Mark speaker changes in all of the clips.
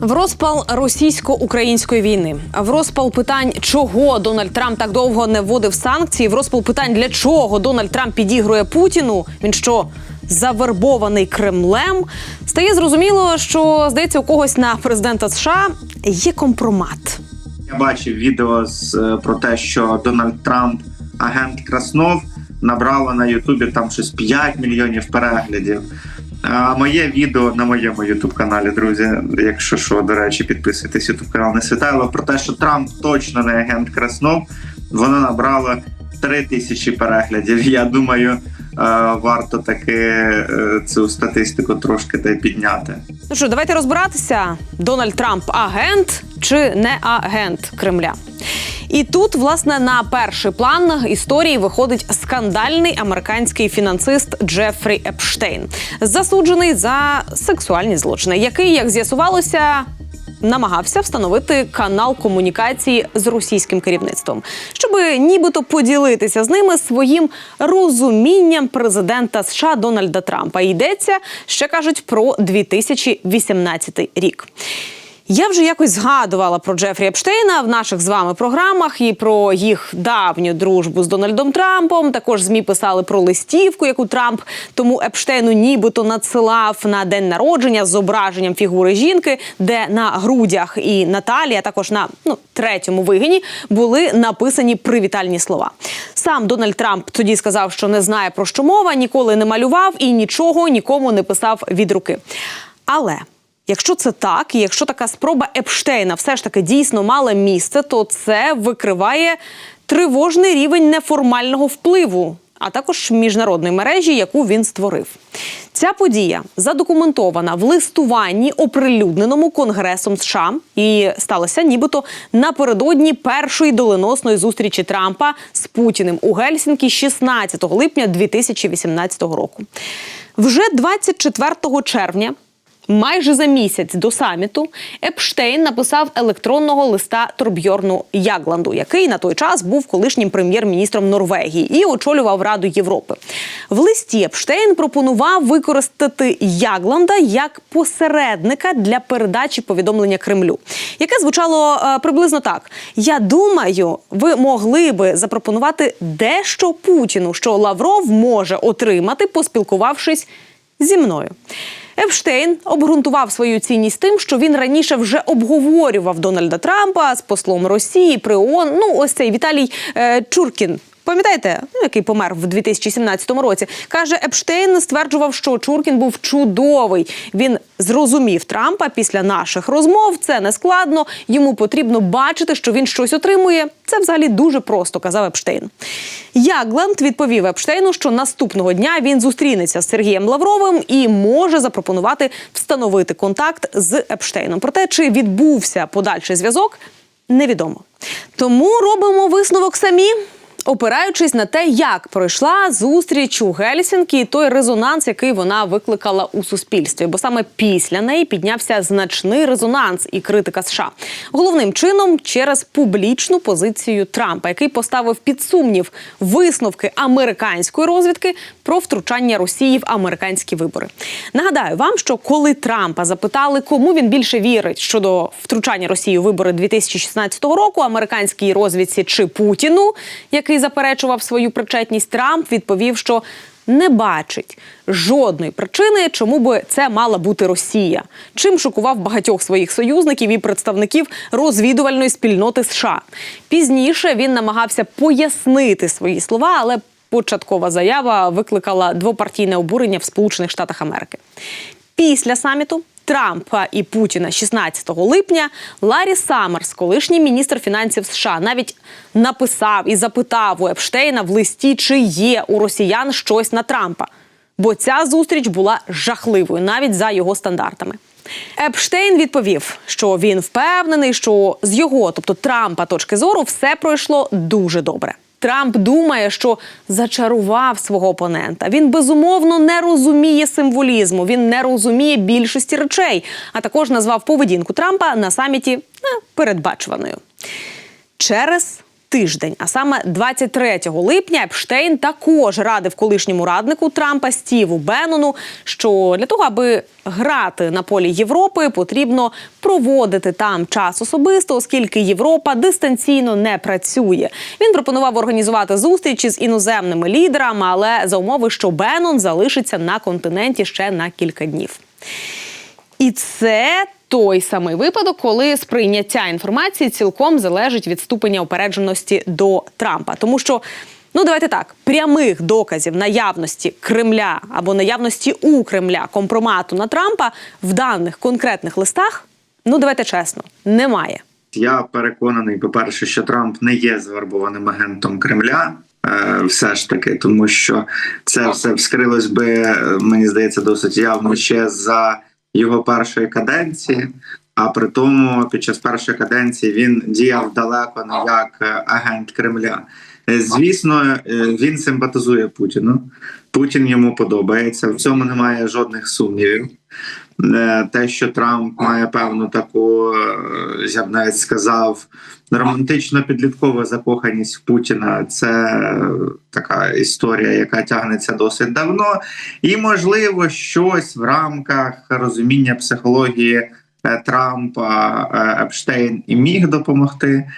Speaker 1: В розпал російсько-української війни, в розпал питань, чого Дональд Трамп так довго не вводив санкції, в розпал питань, для чого Дональд Трамп підігрує Путіну. Він що завербований Кремлем, стає зрозуміло, що здається, у когось на президента США є компромат.
Speaker 2: Я бачив відео з е, про те, що Дональд Трамп, агент Краснов, набрало на Ютубі там щось 5 мільйонів переглядів. А моє відео на моєму Ютуб каналі, друзі. Якщо що, до речі, підписуйтесь Ютуб канал не світайло. Про те, що Трамп точно не агент Краснов, воно набрало 3 тисячі переглядів. Я думаю, е, варто таки е, цю статистику трошки та підняти.
Speaker 1: Ну що, давайте розбиратися. Дональд Трамп агент чи не агент Кремля. І тут, власне, на перший план історії виходить скандальний американський фінансист Джефрі Епштейн, засуджений за сексуальні злочини, який, як з'ясувалося, намагався встановити канал комунікації з російським керівництвом, щоб нібито поділитися з ними своїм розумінням президента США Дональда Трампа. Йдеться ще кажуть про 2018 рік. Я вже якось згадувала про Джефрі Епштейна в наших з вами програмах і про їх давню дружбу з Дональдом Трампом. Також змі писали про листівку, яку Трамп тому Епштейну нібито надсилав на день народження з зображенням фігури жінки, де на грудях і на талії, а також на ну третьому вигині були написані привітальні слова. Сам Дональд Трамп тоді сказав, що не знає про що мова, ніколи не малював і нічого нікому не писав від руки. Але Якщо це так, і якщо така спроба Епштейна все ж таки дійсно мала місце, то це викриває тривожний рівень неформального впливу, а також міжнародної мережі, яку він створив. Ця подія задокументована в листуванні, оприлюдненому Конгресом США, і сталося нібито напередодні першої доленосної зустрічі Трампа з Путіним у Гельсінкі 16 липня 2018 року. Вже 24 червня. Майже за місяць до саміту Епштейн написав електронного листа Торбьорну Ягланду, який на той час був колишнім прем'єр-міністром Норвегії і очолював Раду Європи. В листі Епштейн пропонував використати Ягланда як посередника для передачі повідомлення Кремлю, яке звучало е, приблизно так: Я думаю, ви могли би запропонувати дещо Путіну, що Лавров може отримати, поспілкувавшись зі мною. Епштейн обґрунтував свою цінність тим, що він раніше вже обговорював Дональда Трампа з послом Росії при ООН. Ну, ось цей Віталій е, Чуркін. Пам'ятаєте, ну який помер в 2017 році? каже Епштейн, стверджував, що Чуркін був чудовий. Він зрозумів Трампа після наших розмов. Це не складно. Йому потрібно бачити, що він щось отримує. Це взагалі дуже просто, казав Епштейн. Ягланд відповів Епштейну, що наступного дня він зустрінеться з Сергієм Лавровим і може запропонувати встановити контакт з Епштейном. Проте чи відбувся подальший зв'язок, невідомо. Тому робимо висновок самі. Опираючись на те, як пройшла зустріч у Гельсінкі, і той резонанс, який вона викликала у суспільстві, бо саме після неї піднявся значний резонанс і критика США. Головним чином через публічну позицію Трампа, який поставив під сумнів висновки американської розвідки про втручання Росії в американські вибори. Нагадаю вам, що коли Трампа запитали, кому він більше вірить щодо втручання Росії у вибори 2016 року, американській розвідці чи Путіну, який заперечував свою причетність, Трамп відповів, що не бачить жодної причини, чому би це мала бути Росія, чим шокував багатьох своїх союзників і представників розвідувальної спільноти США. Пізніше він намагався пояснити свої слова, але початкова заява викликала двопартійне обурення в Сполучених Штатах Америки. Після саміту Трампа і Путіна 16 липня Ларі Саммерс, колишній міністр фінансів США, навіть написав і запитав у Епштейна в листі, чи є у росіян щось на Трампа. Бо ця зустріч була жахливою навіть за його стандартами. Епштейн відповів, що він впевнений, що з його, тобто Трампа, точки зору, все пройшло дуже добре. Трамп думає, що зачарував свого опонента. Він безумовно не розуміє символізму, він не розуміє більшості речей, а також назвав поведінку Трампа на саміті передбачуваною. Через тиждень. А саме 23 липня Епштейн також радив колишньому раднику Трампа Стіву Беннону, що для того, аби грати на полі Європи, потрібно проводити там час особисто, оскільки Європа дистанційно не працює. Він пропонував організувати зустрічі з іноземними лідерами, але за умови, що Беннон залишиться на континенті ще на кілька днів. І це той самий випадок, коли сприйняття інформації цілком залежить від ступеня упередженості до Трампа, тому що. Ну, давайте так, прямих доказів наявності Кремля або наявності у Кремля компромату на Трампа в даних конкретних листах, ну давайте чесно, немає.
Speaker 2: Я переконаний, по-перше, що Трамп не є звербованим агентом Кремля. е, Все ж таки, тому що це все вскрилось би, е, мені здається, досить явно ще за його першої каденції. А при тому, під час першої каденції він діяв далеко не як е, агент Кремля. Е, Звісно, е, він симпатизує Путіну. Путін йому подобається. В цьому немає жодних сумнівів. Е, Те, що Трамп має певну таку, е, я б навіть сказав, романтично підліткову закоханість в Путіна. Це така історія, яка тягнеться досить давно, і можливо, щось в рамках розуміння психології е, Трампа Епштейн і міг допомогти.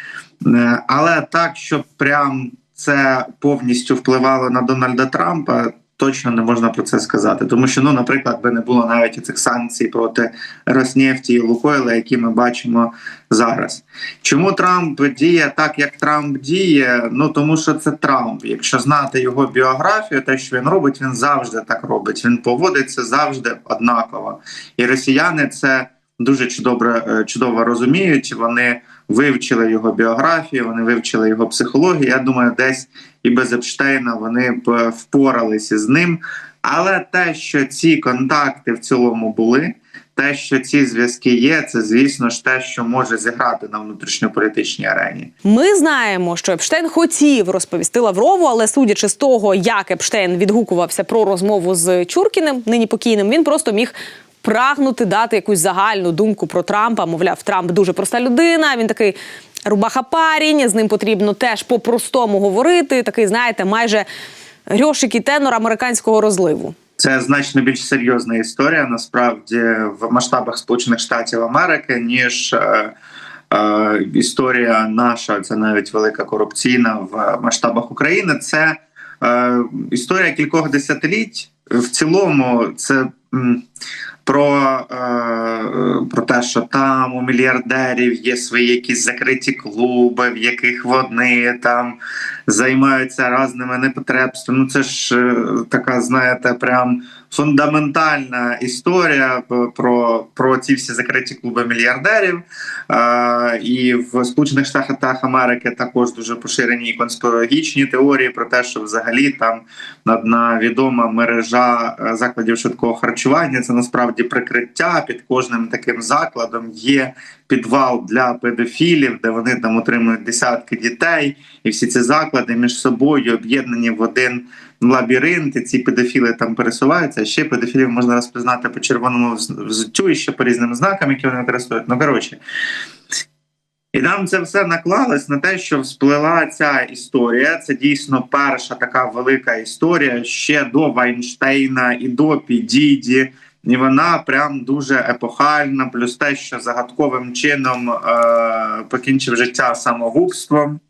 Speaker 2: Але так, щоб прям це повністю впливало на Дональда Трампа. Точно не можна про це сказати, тому що ну, наприклад, би не було навіть цих санкцій проти Роснефті і Лукойла, які ми бачимо зараз. Чому Трамп діє так, як Трамп діє? Ну тому що це Трамп. Якщо знати його біографію, те, що він робить, він завжди так робить. Він поводиться завжди однаково. І росіяни це дуже чудово, е, чудово розуміють. Вони вивчили його біографію, вони вивчили його психологію. Я думаю, десь і без Епштейна вони б впоралися з ним. Але те, що ці контакти в цілому були, те, що ці зв'язки є, це звісно ж те, що може зіграти на внутрішньополітичній арені.
Speaker 1: Ми знаємо, що Епштейн хотів розповісти Лаврову, але судячи з того, як Епштейн відгукувався про розмову з Чуркіним, нині покійним, він просто міг. Прагнути дати якусь загальну думку про Трампа. Мовляв, Трамп дуже проста людина. Він такий рубаха парінь. З ним потрібно теж по-простому говорити. Такий, знаєте, майже грьошик і тенор американського розливу.
Speaker 2: Це значно більш серйозна історія насправді в масштабах Сполучених Штатів Америки, ніж е, е, історія наша, це навіть велика корупційна в масштабах України. Це е, історія кількох десятиліть. В цілому, це pró про, те, що там у мільярдерів є свої якісь закриті клуби, в яких вони там займаються різними непотребствами. Ну це ж е, така, знаєте, прям фундаментальна історія про, про ці всі закриті клуби мільярдерів. Е, і в Сполучених Штатах Америки також дуже поширені конспірологічні теорії про те, що взагалі там одна відома мережа е, закладів швидкого харчування це насправді прикриття під кожним таким закладом є підвал для педофілів, де вони там отримують десятки дітей, і всі ці заклади між собою об'єднані в один лабіринт. І ці педофіли там пересуваються. Ще педофілів можна розпізнати по червоному вз- взуттю і ще по різним знакам, які вони використовують. Ну коротше. І нам це все наклалось на те, що всплила ця історія. Це дійсно перша така велика історія ще до Вайнштейна і до Підіді. І вона прям дуже епохальна, плюс те, що загадковим чином е- покінчив життя самогубством.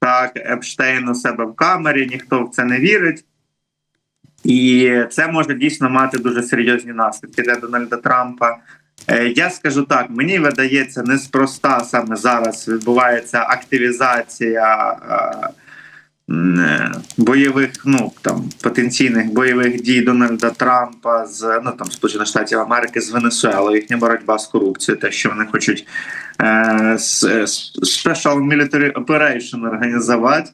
Speaker 2: Так, Епштейн у себе в камері, ніхто в це не вірить. І це може дійсно мати дуже серйозні наслідки для Дональда Трампа. Е, Я скажу так: мені видається, неспроста саме зараз відбувається активізація е, бойових, ну там потенційних бойових дій Дональда Трампа з ну там Сполучених Штатів Америки з Венесуелою, їхня боротьба з корупцією, те, що вони хочуть е, е, Special Military Operation організувати.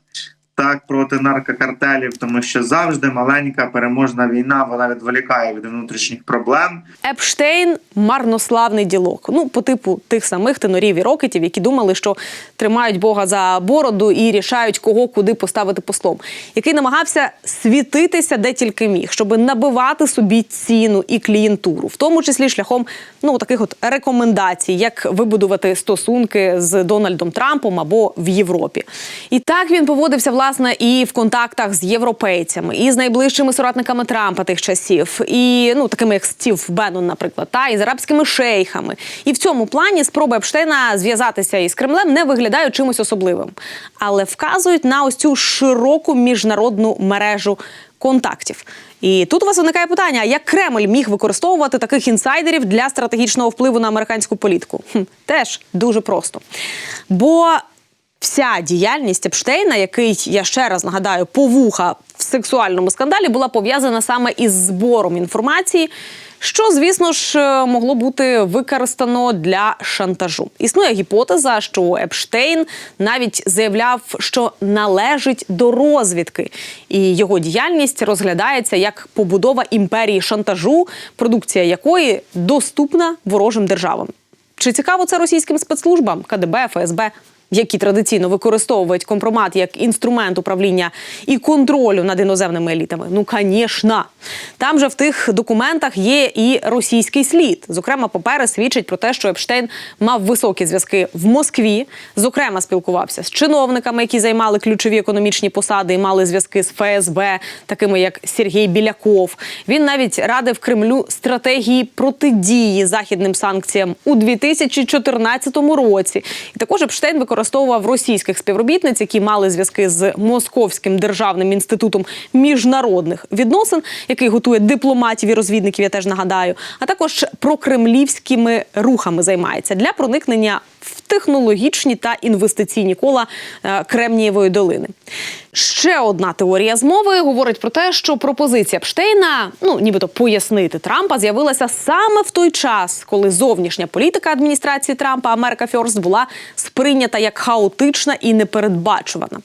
Speaker 2: Так проти наркокартелів, тому що завжди маленька переможна війна вона відволікає від внутрішніх проблем.
Speaker 1: Епштейн марнославний ділок. Ну, по типу тих самих тенорів і рокетів, які думали, що тримають Бога за бороду і рішають, кого куди поставити послом, який намагався світитися де тільки міг, щоб набивати собі ціну і клієнтуру, в тому числі шляхом ну таких от рекомендацій, як вибудувати стосунки з Дональдом Трампом або в Європі. І так він поводився власне і в контактах з європейцями, і з найближчими соратниками Трампа тих часів, і ну такими як Стів Беннон, наприклад, та і з арабськими шейхами. І в цьому плані спроби Епштейна зв'язатися із Кремлем не виглядають чимось особливим, але вказують на ось цю широку міжнародну мережу контактів. І тут у вас виникає питання: як Кремль міг використовувати таких інсайдерів для стратегічного впливу на американську політику? Хм, теж дуже просто. Бо вся діяльність Епштейна, який я ще раз нагадаю, повуха в сексуальному скандалі, була пов'язана саме із збором інформації. Що, звісно ж, е, могло бути використано для шантажу. Існує гіпотеза, що Епштейн навіть заявляв, що належить до розвідки, і його діяльність розглядається як побудова імперії шантажу, продукція якої доступна ворожим державам. Чи цікаво це російським спецслужбам КДБ, ФСБ? Які традиційно використовують компромат як інструмент управління і контролю над іноземними елітами? Ну, звісно. Там же в тих документах є і російський слід. Зокрема, папери свідчать про те, що Епштейн мав високі зв'язки в Москві. Зокрема, спілкувався з чиновниками, які займали ключові економічні посади і мали зв'язки з ФСБ, такими як Сергій Біляков. Він навіть радив Кремлю стратегії протидії західним санкціям у 2014 році. І також Епштейн використовував російських співробітниць, які мали зв'язки з Московським державним інститутом міжнародних відносин, який готує дипломатів і розвідників. Я теж нагадаю, а також прокремлівськими рухами займається для проникнення в технологічні та інвестиційні кола е, Кремнієвої долини. Ще одна теорія змови говорить про те, що пропозиція Пштейна, ну нібито пояснити Трампа, з'явилася саме в той час, коли зовнішня політика адміністрації Трампа Америка Фьорст була сприйнята як хаотична і непередбачувана.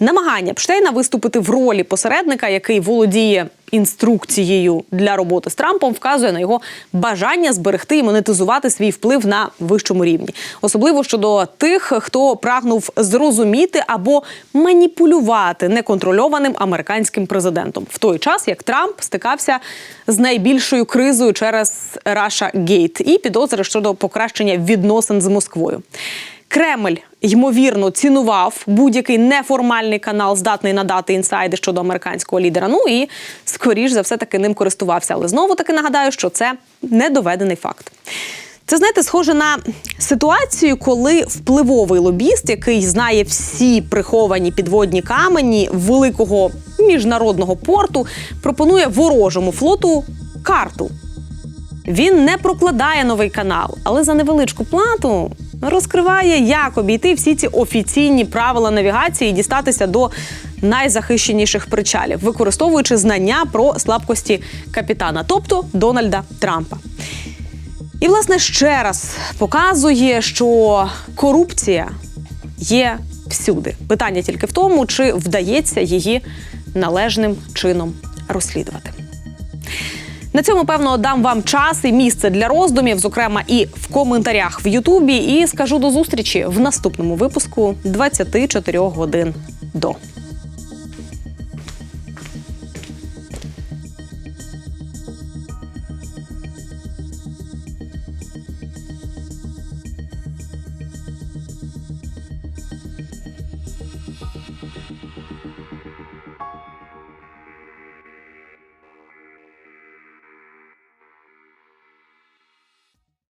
Speaker 1: Намагання Пштейна виступити в ролі посередника, який володіє інструкцією для роботи з Трампом, вказує на його бажання зберегти і монетизувати свій вплив на вищому рівні, особливо щодо тих, хто прагнув зрозуміти або маніпулювати неконтрольованим американським президентом в той час, як Трамп стикався з найбільшою кризою через Раша Гейт і підозри щодо покращення відносин з Москвою. Кремль ймовірно цінував будь-який неформальний канал, здатний надати інсайди щодо американського лідера. Ну і скоріш за все таки ним користувався. Але знову таки нагадаю, що це недоведений факт. Це знаєте, схоже на ситуацію, коли впливовий лобіст, який знає всі приховані підводні камені великого міжнародного порту, пропонує ворожому флоту карту. Він не прокладає новий канал, але за невеличку плату розкриває, як обійти всі ці офіційні правила навігації і дістатися до найзахищеніших причалів, використовуючи знання про слабкості капітана, тобто Дональда Трампа. І, власне, ще раз показує, що корупція є всюди. Питання тільки в тому, чи вдається її належним чином розслідувати. На цьому певно дам вам час і місце для роздумів, зокрема і в коментарях в Ютубі. І скажу до зустрічі в наступному випуску 24 годин до.